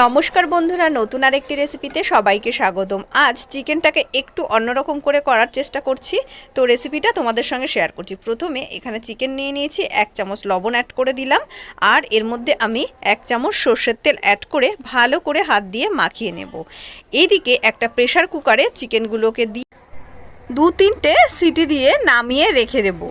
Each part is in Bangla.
নমস্কার বন্ধুরা, নতুন আরেকটি রেসিপিতে সবাইকে স্বাগতম। আজ চিকেনটাকে একটু অন্যরকম করে করার চেষ্টা করছি। তো রেসিপিটা তোমাদের সঙ্গে শেয়ার করছি। প্রথমে এখানে চিকেন নিয়ে নিয়েছি, এক চামচ লবণ অ্যাড করে দিলাম। আর এর মধ্যে আমি এক চামচ সর্ষের তেল অ্যাড করে ভালো করে হাত দিয়ে মাখিয়ে নেব। এইদিকে একটা প্রেশার কুকারে চিকেনগুলোকে দিয়ে দু তিনটে সিটি দিয়ে নামিয়ে রেখে দেবো।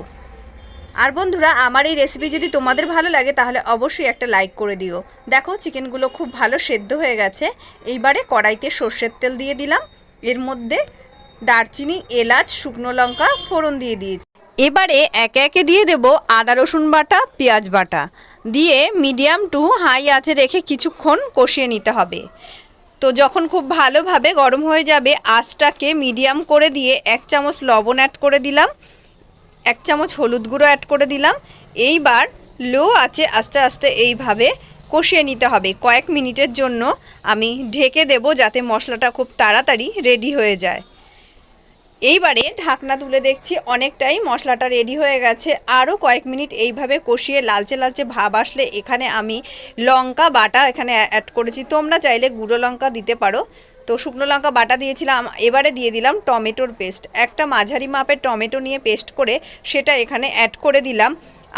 আর বন্ধুরা, আমার এই রেসিপি যদি তোমাদের ভালো লাগে, তাহলে অবশ্যই একটা লাইক করে দিও। দেখো, চিকেনগুলো খুব ভালো সেদ্ধ হয়ে গেছে। এইবারে কড়াইতে সর্ষের তেল দিয়ে দিলাম। এর মধ্যে দারচিনি, এলাচ, শুকনো লঙ্কা ফোড়ন দিয়ে দিয়েছি। এবারে একে একে দিয়ে দেব আদা, রসুন বাটা, পেঁয়াজ বাটা। দিয়ে মিডিয়াম টু হাই আঁচে রেখে কিছুক্ষণ কষিয়ে নিতে হবে। তো যখন খুব ভালোভাবে গরম হয়ে যাবে, আঁচটাকে মিডিয়াম করে দিয়ে এক চামচ লবণ অ্যাড করে দিলাম। এক চামচ হলুদ গুঁড়ো অ্যাড করে দিলাম। এইবার লো আছে আস্তে আস্তে এইভাবে কষিয়ে নিতে হবে। কয়েক মিনিটের জন্য আমি ঢেকে দেব যাতে মশলাটা খুব তাড়াতাড়ি রেডি হয়ে যায়। এইবারে ঢাকনা তুলে দেখছি, অনেকটাই মশলাটা রেডি হয়ে গেছে। আরও কয়েক মিনিট এইভাবে কষিয়ে লালচে লালচে ভাব আসলে এখানে আমি লঙ্কা বাটা এখানে অ্যাড করেছি। তোমরা চাইলে গুঁড়ো লঙ্কা দিতে পারো। তো শুকনো লঙ্কা বাটা দিয়েছিলাম, এবারে দিয়ে দিলাম টমেটোর পেস্ট। একটা মাঝারি মাপের টমেটো নিয়ে পেস্ট করে সেটা এখানে অ্যাড করে দিলাম।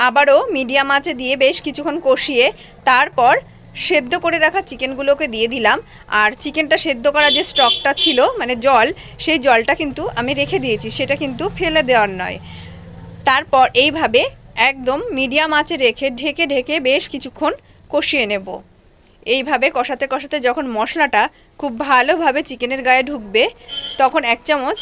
আবারও মিডিয়াম আঁচে দিয়ে বেশ কিছুক্ষণ কষিয়ে তারপর সেদ্ধ করে রাখা চিকেনগুলোকে দিয়ে দিলাম। আর চিকেনটা সেদ্ধ করা যে স্টকটা ছিল মানে জল, সেই জলটা কিন্তু আমি রেখে দিয়েছি, সেটা কিন্তু ফেলে দেওয়ার নয়। তারপর এইভাবে একদম মিডিয়াম আঁচে রেখে, ঢেকে ঢেকে বেশ কিছুক্ষণ কষিয়ে নেব। এইভাবে কষাতে কষাতে যখন মশলাটা খুব ভালোভাবে চিকেনের গায়ে ঢুকবে, তখন এক চামচ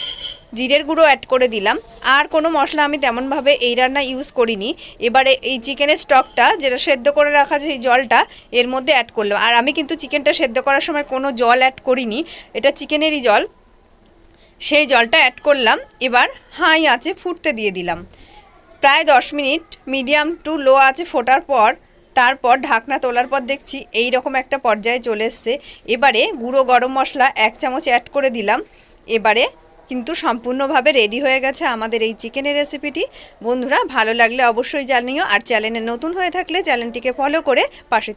জিরের গুঁড়ো অ্যাড করে দিলাম। আর কোনো মশলা আমি তেমনভাবে এই রান্না ইউজ করিনি। এবারে এই চিকেনের স্টকটা যেটা সেদ্ধ করে রাখা যে জলটা, এর মধ্যে অ্যাড করলাম। আর আমি কিন্তু চিকেনটা সেদ্ধ করার সময় কোনো জল অ্যাড করিনি। এটা চিকেনেরই জল। সেই জলটা অ্যাড করলাম। এবার হাই আছে ফুটতে দিয়ে দিলাম। প্রায় দশ মিনিট মিডিয়াম টু লো আছে ফোটার পর তারপর ঢাকনা তোলার পর দেখছি এই রকম একটা পর্যায়ে চলে এসছে। এবারে গুঁড়ো গরম মশলা এক চামচ অ্যাড করে দিলাম। এবারে কিন্তু সম্পূর্ণভাবে রেডি হয়ে গেছে আমাদের এই চিকেনের রেসিপিটি বন্ধুরা, ভালো লাগলে অবশ্যই জানিও আর চ্যানেলে নতুন হয়ে থাকলে চ্যানেলটিকে ফলো করে পাশে